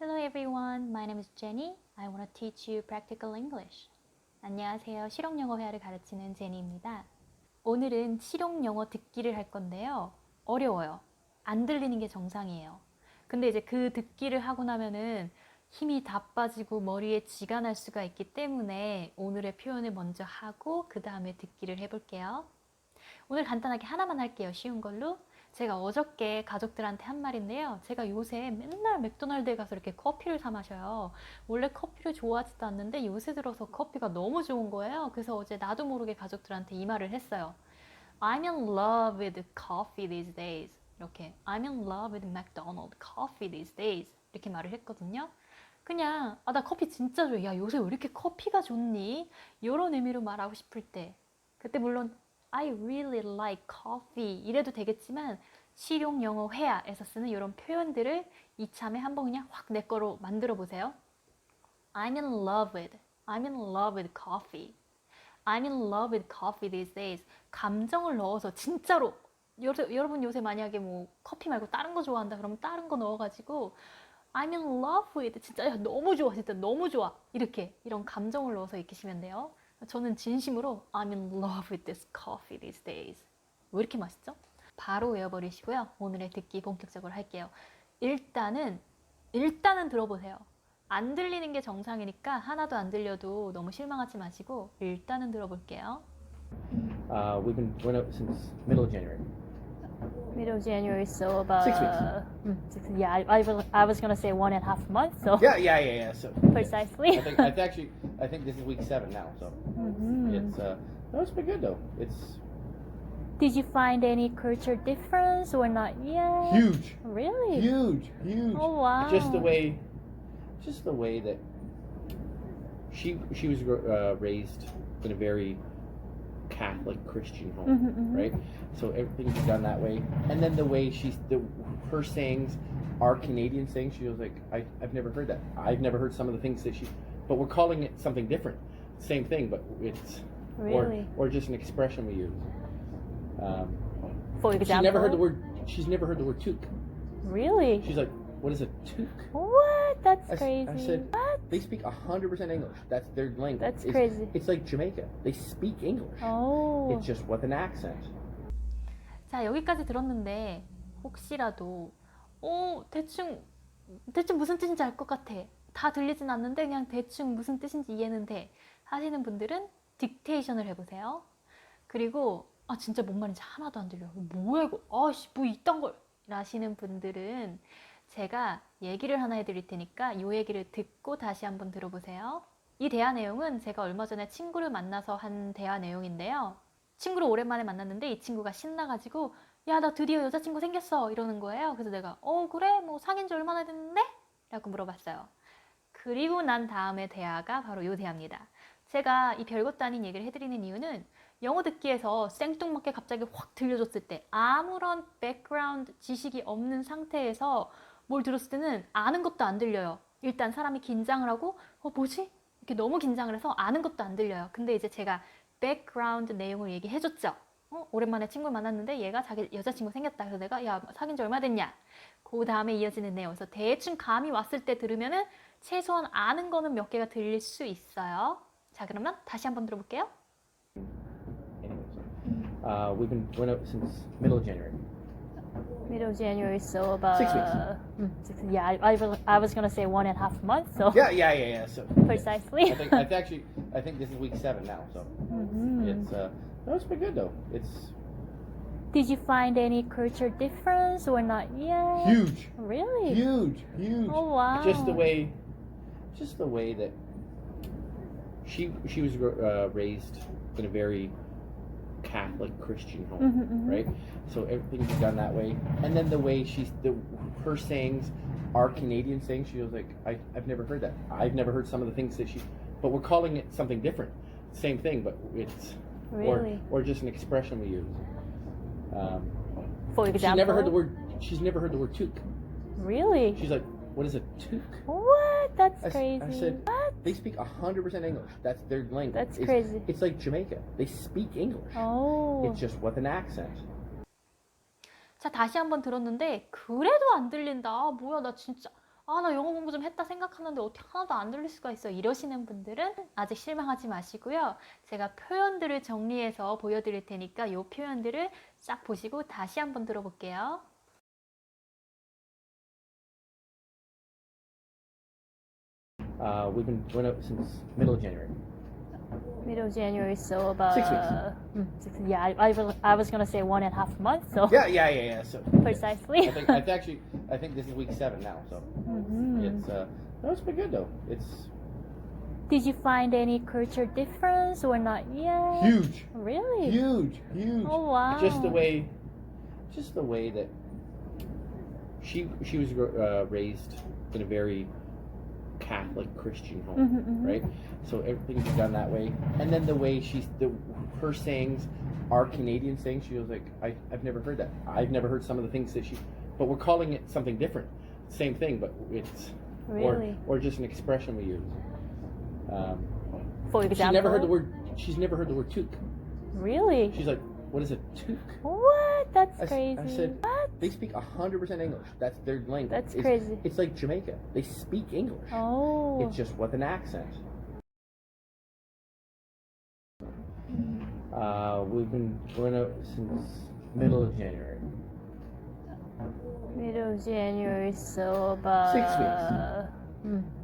Hello everyone, my name is Jenny. I want to teach you practical English. 안녕하세요. 실용 영어 회화를 가르치는 제니입니다. 오늘은 실용 영어 듣기를 할 건데요. 어려워요. 안 들리는 게 정상이에요. 근데 이제 그 듣기를 하고 나면은 힘이 다 빠지고 머리에 쥐가 날 수가 있기 때문에 오늘의 표현을 먼저 하고 그 다음에 듣기를 해볼게요. 오늘 간단하게 하나만 할게요. 쉬운 걸로. 제가 어저께 가족들한테 한 말인데요. 제가 요새 맨날 맥도날드에 가서 이렇게 커피를 사 마셔요. 원래 커피를 좋아하지도 않는데 요새 들어서 커피가 너무 좋은 거예요. 그래서 어제 나도 모르게 가족들한테 이 말을 했어요. I'm in love with coffee these days. 이렇게 I'm in love with McDonald coffee these days. 이렇게 말을 했거든요. 그냥 아 나 커피 진짜 좋아해. 야 요새 왜 이렇게 커피가 좋니? 이런 의미로 말하고 싶을 때 그때 물론 I really like coffee 이래도 되겠지만 실용 영어 회화에서 쓰는 이런 표현들을 이참에 한번 그냥 확 내 거로 만들어 보세요. I'm in love with, I'm in love with coffee. I'm in love with coffee these days. 감정을 넣어서 진짜로 여러, 여러분 요새 만약에 뭐 커피 말고 다른 거 좋아한다 그러면 다른 거 넣어가지고 I'm in love with 진짜 야, 너무 좋아 진짜 너무 좋아 이렇게 이런 감정을 넣어서 익히시면 돼요. 저는 진심으로 I'm in love with this coffee these days. 왜 이렇게 맛있죠? 바로 외워버리시고요. 오늘의 듣기 본격적으로 할게요. 일단은 일단은 들어보세요. 안 들리는 게 정상이니까 하나도 안 들려도 너무 실망하지 마시고 일단은 들어볼게요. Uh, we've been going out since middle of January. Middle of January, so about Six weeks. Mm, six, yeah, I, I, was, I was gonna say one and a half months, so Yeah, yeah, yeah, yeah. So precisely. I think I actually I think this is week seven now. So Mhm. it's uh, no, it's been good though. It's Did you find any culture difference or not yet? huge, Really? huge, huge. Oh wow. Just the way, just the way that she she was uh, raised in a very Catholic Christian home, Mhm, mhm. right? So everything's done that way, and then the way she's the her sayings are Canadian sayings. She was like, I, I've never heard that. I've never heard some of the things that she, but we're calling it something different. Same thing, but it's Really? or or just an expression we use. Um, For she never heard the word. She's never heard the word toque. Really? She's like, what is a toque? What? That's I crazy. I said- what? They speak 100% English. That's their language. That's It's- crazy. It's like Jamaica. They speak English. Oh. It's just with an accent. 자, 여기까지 들었는데 혹시라도 어, 대충 대충 무슨 뜻인지 알 것 같아. 다 들리진 않는데 그냥 대충 무슨 뜻인지 이해는 돼. 하시는 분들은 딕테이션을 해 보세요. 그리고 아 진짜 뭔 말인지 하나도 안 들려. 뭐야 이거? 아씨 뭐 이딴 걸. 라시는 분들은 제가 얘기를 하나 해드릴 테니까 이 얘기를 듣고 다시 한번 들어보세요. 이 대화 내용은 제가 얼마 전에 친구를 만나서 한 대화 내용인데요. 친구를 오랜만에 만났는데 이 친구가 신나가지고 야 나 드디어 여자친구 생겼어 이러는 거예요. 그래서 내가 어 그래 뭐 사귄 지 얼마나 됐는데? 라고 물어봤어요. 그리고 난 다음에 대화가 바로 이 대화입니다. 제가 이 별것도 아닌 얘기를 해드리는 이유는 영어 듣기에서 생뚱맞게 갑자기 확 들려줬을 때 아무런 백그라운드 지식이 없는 상태에서 뭘 들었을 때는 아는 것도 안 들려요. 일단 사람이 긴장을 하고 어 뭐지? 이렇게 너무 긴장을 해서 아는 것도 안 들려요. 근데 이제 제가 백그라운드 내용을 얘기해 줬죠. 어, 오랜만에 친구를 만났는데 얘가 자기 여자친구 생겼다. 그래서 내가 야 사귄 지 얼마 됐냐? 그 다음에 이어지는 내용. 그래서 대충 감이 왔을 때 들으면은 최소한 아는 거는 몇 개가 들릴 수 있어요. 자 그러면 다시 한번 들어볼게요. So, uh, we've been since middle of January. Middle of January, so about Six weeks. Mm, six, yeah, I, I, was, I was gonna say one and a half months, so Yeah, yeah, yeah, yeah. So precisely. I think I actually I think this is week seven now. So Mhm. it's uh, no, it's been good though. It's Did you find any culture difference or not yet? huge, Really? huge, huge. Oh wow. just the way just the way that she she was uh, raised in a very catholic christian home Mhm, mhm. right so everything's done that way and then the way she's the her sayings are canadian sayings she was like I, i've never heard that i've never heard some of the things that she but we're calling it something different same thing but it's Really? or, or just an expression we use um, For she's never heard the word she's never heard the word toque Really? she's like what is a toque What? That's I crazy. I said- what? They speak 100% English. That's their language. That's it's, crazy. It's like Jamaica. They speak English. Oh. It's just with an accent. 자, 다시 한번 들었는데 그래도 안 들린다. 아, 뭐야, 나 진짜 아, 나 영어 공부 좀 했다 생각하는데 어떻게 하나도 안 들릴 수가 있어. 이러시는 분들은 아직 실망하지 마시고요. 제가 표현들을 정리해서 보여드릴 테니까 이 표현들을 싹 보시고 다시 한번 들어볼게요. Uh, we've been going out since middle of January. Middle of January, so about Six weeks. Mm, six, yeah, I, I, was- I was gonna say one and a half months, so Yeah, yeah, yeah, yeah. So precisely. I think I actually I think this is week seven now. So Mhm. it's uh, no, it's been good though. It's Did you find any culture difference or not yet? huge, Really? huge, huge. Oh wow. Just the way, just the way that she she was uh, raised in a very Catholic Christian home, Mhm, mhm. right? So everything's done that way, and then the way she's the her sayings are Canadian sayings. She was like, I I've never heard that. I've never heard some of the things that she, but we're calling it something different. Same thing, but it's Really? or or just an expression we use. Um, For example. she's never heard the word. She's never heard the word toque. Really? She's like, what is a toque? What? That's I crazy. I said- what? They speak hundred percent English. That's their language. That's It's- crazy. It's like Jamaica. They speak English. Oh. It's just with an accent. Uh, we've been going out since middle of January. Middle of January, so about Six weeks. Mm, six,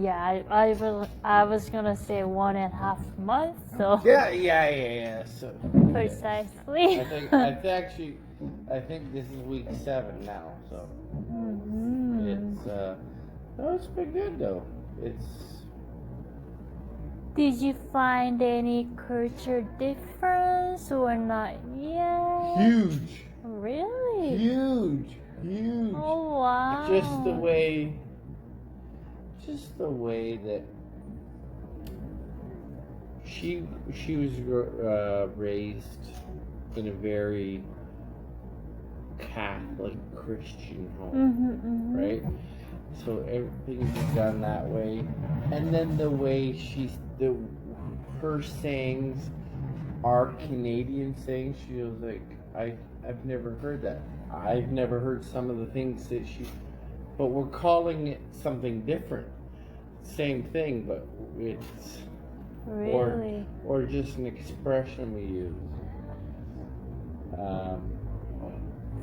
yeah, I, I, will, I was gonna say one and a half months, so Yeah, yeah, yeah, yeah. So precisely. I think I th- actually I think this is week seven now. So Mhm. it's uh, no, it's been good though. It's Did you find any culture difference or not yet? huge, Really? huge, huge. Oh wow. just the way just the way that she she was uh, raised in a very Catholic Christian home, Mhm, mhm. right? So everything's done that way, and then the way she's the her sayings are Canadian sayings. She was like, I I've never heard that. I've never heard some of the things that she, but we're calling it something different. Same thing, but it's Really? or just an expression we use. Um,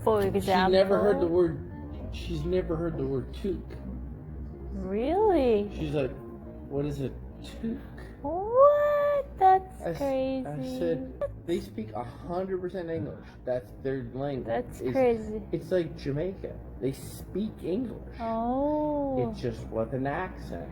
For she example. never heard the word. She's never heard the word toque. Really? She's like, what is a toque? What? That's I, crazy. I said they speak hundred percent English. That's their language. That's It's- crazy. It's like Jamaica. They speak English. Oh. It's just with an accent.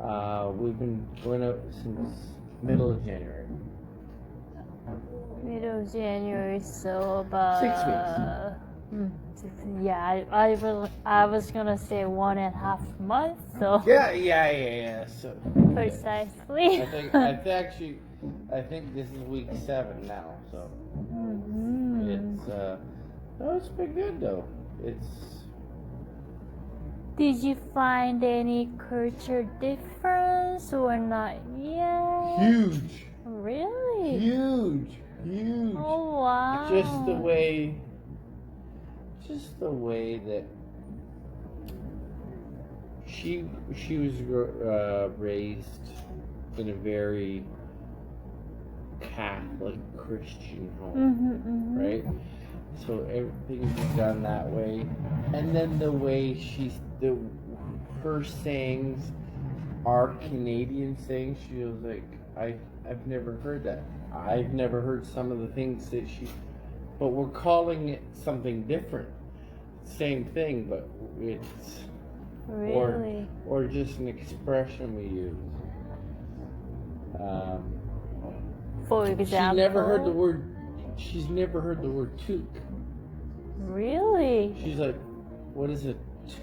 Uh, we've been going out since middle of January. Middle of January, so about Six weeks. Mm, six, yeah, I, I, will, I was gonna say one and a half months, so Yeah, yeah, yeah, yeah. So precisely. I think I th- actually I think this is week seven now. So Mhm. it's uh, no, it's been good though. It's Did you find any culture difference or not yet? huge, Really? Really? Huge, huge. Oh wow. Just the way, just the way that she she was uh, raised in a very Catholic Christian home. Mhm, mhm. right? So everything everything's done that way, and then the way she's the her sayings are Canadian sayings. She was like, I I've never heard that. I've never heard some of the things that she, but we're calling it something different. Same thing, but it's Really? or just an expression we use. Um, For she never heard the word. She's never heard the word toque. Really? She's like, what is a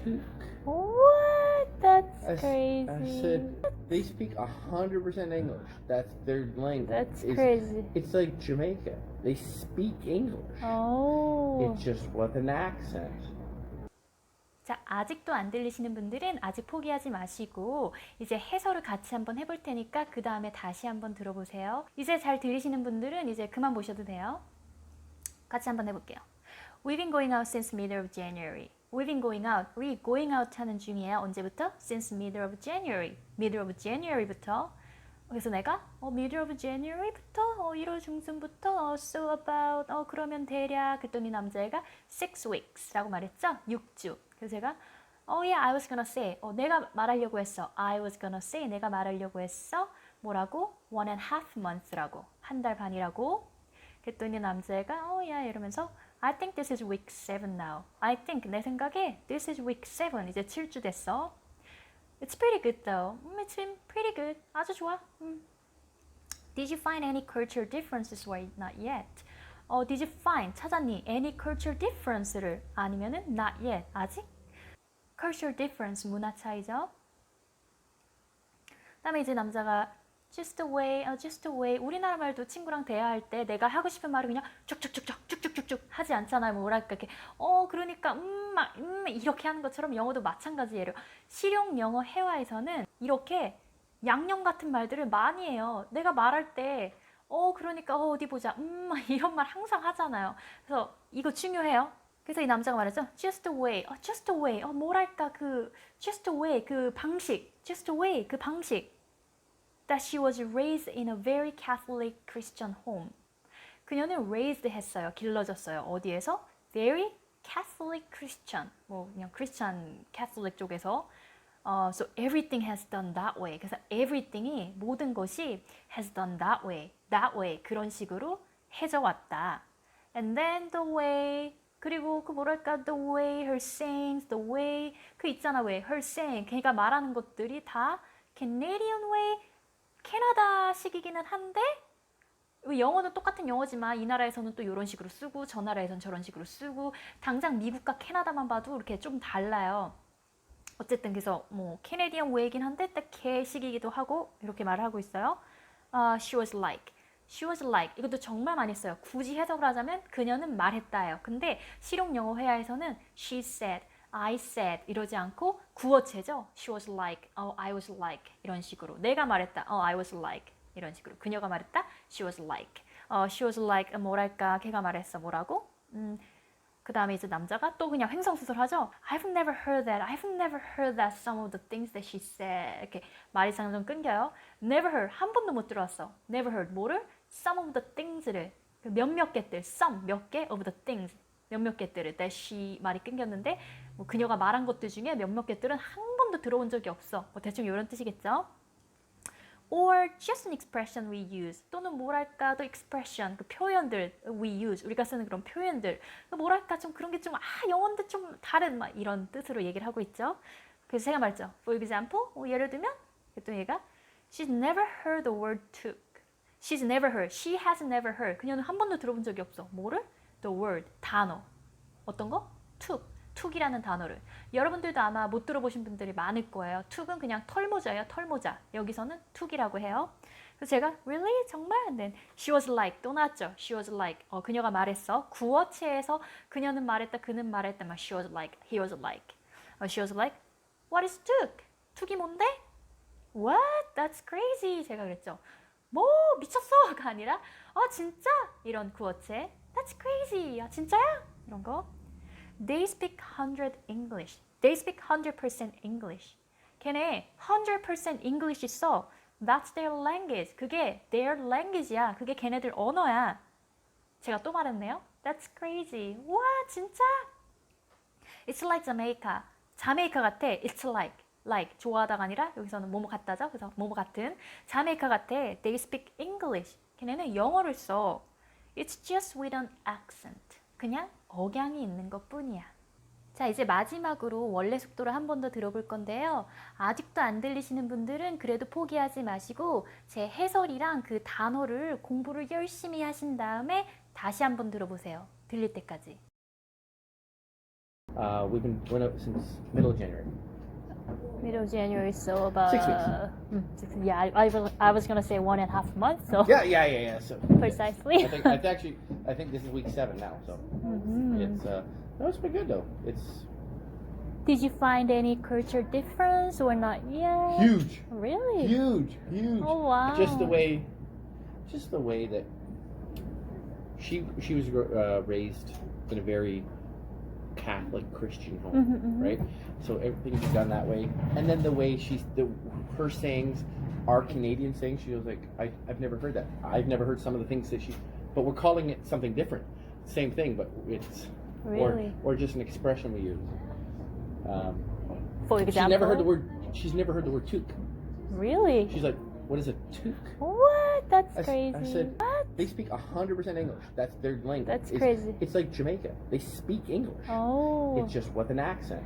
toque? What? That's I, s- crazy. I said, they speak hundred percent English. That's their language. That's it's, crazy. It's like Jamaica. They speak English. Oh. It's just with an accent. 자, 아직도 안 들리시는 분들은 아직 포기하지 마시고 이제 해설을 같이 한번 해볼 테니까 그 다음에 다시 한번 들어보세요. 이제 잘 들리시는 분들은 이제 그만 보셔도 돼요. 같이 한번 해볼게요. We've been going out since middle of January. We've been going out. 우리 going out 하는 중이에요. 언제부터? Since middle of January. middle of January부터. 그래서 내가 어, middle of January부터 어, 1월 중순부터 어, so about 어 그러면 대략 그랬더니 남자애가 six weeks라고 말했죠. 6주. 그래서 제가 oh yeah, I was gonna say 어, 내가 말하려고 했어. I was gonna say 내가 말하려고 했어. 뭐라고? one and a half months라고 한 달 반이라고. 그랬더니 남자애가 oh yeah 이러면서 I think this is week 7 now. I think 내 생각에 this is week 7 이제 7주 됐어. It's pretty good though. 음, it's been pretty good. 아주 좋아. 음. Did you find any cultural differences? Why not yet? 어, did you find 찾았니? Any cultural difference를 아니면은 not yet 아직? cultural difference 문화 차이죠. 그다음에 이제 남자가 just the way, 어, just the way 우리나라 말도 친구랑 대화할 때 내가 하고 싶은 말을 그냥 쭉쭉쭉쭉 쭉쭉쭉쭉 하지 않잖아요. 뭐랄까 이렇게 어 그러니까 음막 음 이렇게 하는 것처럼 영어도 마찬가지예요. 실용 영어 회화에서는 이렇게 양념 같은 말들을 많이 해요. 내가 말할 때 어 그러니까 어, 어디 보자 음 이런 말 항상 하잖아요. 그래서 이거 중요해요. 그래서 이 남자가 말했죠. Just the way, 어, just the way, 어, 뭐랄까 그 just the way 그 방식, just the way 그 방식. That she was raised in a very Catholic Christian home. 그녀는 raised 했어요. 길러졌어요. 어디에서? Very Catholic Christian. 뭐 그냥 Christian Catholic 쪽에서. 어, so everything has done that way. 그래서 everything이 모든 것이 has done that way, that way 그런 식으로 해져 왔다. And then the way 그리고 그 뭐랄까 the way her sayings, the way 그 있잖아 왜 her saying 걔가 말하는 것들이 다 Canadian way, 캐나다식이기는 한데 영어는 똑같은 영어지만 이 나라에서는 또 이런 식으로 쓰고 저 나라에서는 저런 식으로 쓰고 당장 미국과 캐나다만 봐도 이렇게 좀 달라요. 어쨌든 그래서 뭐 캐네디언 웨이긴 한데 딱 개식이기도 하고 이렇게 말을 하고 있어요. 아, she was like, she was like 이것도 정말 많이 써요. 굳이 해석을 하자면 그녀는 말했다예요. 근데 실용 영어 회화에서는 she said, I said 이러지 않고 구어체죠. She was like, oh, I was like 이런 식으로 내가 말했다. Oh, I was like 이런 식으로 그녀가 말했다. She was like, 어, she was like 뭐랄까 걔가 말했어 뭐라고? 음, 그 다음에 이제 남자가 또 그냥 횡성수설하죠. I've never heard that. I've never heard that. Some of the things that she said. 이렇게 말이 점점 끊겨요. Never heard. 한 번도 못 들어왔어. Never heard. 뭐를? Some of the things를. 그 몇몇 개들. Some 몇 개 of the things. 몇몇 개들을. That she 말이 끊겼는데 뭐 그녀가 말한 것들 중에 몇몇 개들은 한 번도 들어온 적이 없어. 뭐 대충 이런 뜻이겠죠. Or just an expression we use 또는 뭐랄까 또 expression 그 표현들 we use 우리가 쓰는 그런 표현들 그 뭐랄까 좀 그런 게 좀 아 영어인데 좀 다른 막 이런 뜻으로 얘기를 하고 있죠. 그래서 제가 말했죠. For example 뭐 예를 들면 그랬더니 얘가 she's never heard the word took. She's never heard. She has never heard. 그녀는 한 번도 들어본 적이 없어. 뭐를? The word 단어 어떤 거? took. 툭이라는 단어를 여러분들도 아마 못 들어보신 분들이 많을 거예요. 툭은 그냥 털모자예요. 털모자. 여기서는 툭이라고 해요. 그래서 제가 really 정말 then she was like 또 나왔죠. she was like 어, 그녀가 말했어. 구어체에서 그녀는 말했다. 그는 말했다. 막 she was like he was like 어, she was like what is 툭? 툭이 뭔데? What? That's crazy. 제가 그랬죠. 뭐 미쳤어가 아니라 아 진짜 이런 구어체 That's crazy. 아 진짜야? 이런 거. They speak 100 English. They speak 100% English. 걔네 100% English 써. That's their language. 그게 their language야. 그게 걔네들 언어야. 제가 또 말했네요. That's crazy. 와 진짜? It's like Jamaica. 자메이카 같아. It's like. like 좋아하다가 아니라 여기서는 뭐뭐 같다죠. 그래서 뭐뭐 같은 자메이카 같아. They speak English. 걔네는 영어를 써. It's just with an accent. 그냥 억양이 있는 것 뿐이야. 자, 이제 마지막으로 원래 속도를 한 번 더 들어볼 건데요. 아직도 안 들리시는 분들은 그래도 포기하지 마시고 제 해설이랑 그 단어를 공부를 열심히 하신 다음에 다시 한 번 들어보세요. 들릴 때까지. Uh, we've been went out since middle of January. Middle of January, so about Six weeks. Mm, six, yeah, I, I, was, I was gonna say one and a half months, so Yeah, yeah, yeah, yeah. So precisely. I think I actually I think this is week seven now. So Mhm. it's uh, no, it's been good though. It's Did you find any culture difference or not yet? huge, Really? huge, huge. Oh wow. Just the way, just the way that she she was uh, raised in a very Catholic Christian home, Mhm, mhm. right? So everything's done that way, and then the way she's the her sayings are Canadian sayings. She was like, I I've never heard that. I've never heard some of the things that she, but we're calling it something different. Same thing, but it's Really? or or just an expression we use. Um, For she's never heard the word. She's never heard the word toque. Really? She's like, what is a toque? What? That's I crazy. I said- what? They speak 100% English. That's their language. That's It's- crazy. It's like Jamaica. They speak English. Oh. It's just with an accent.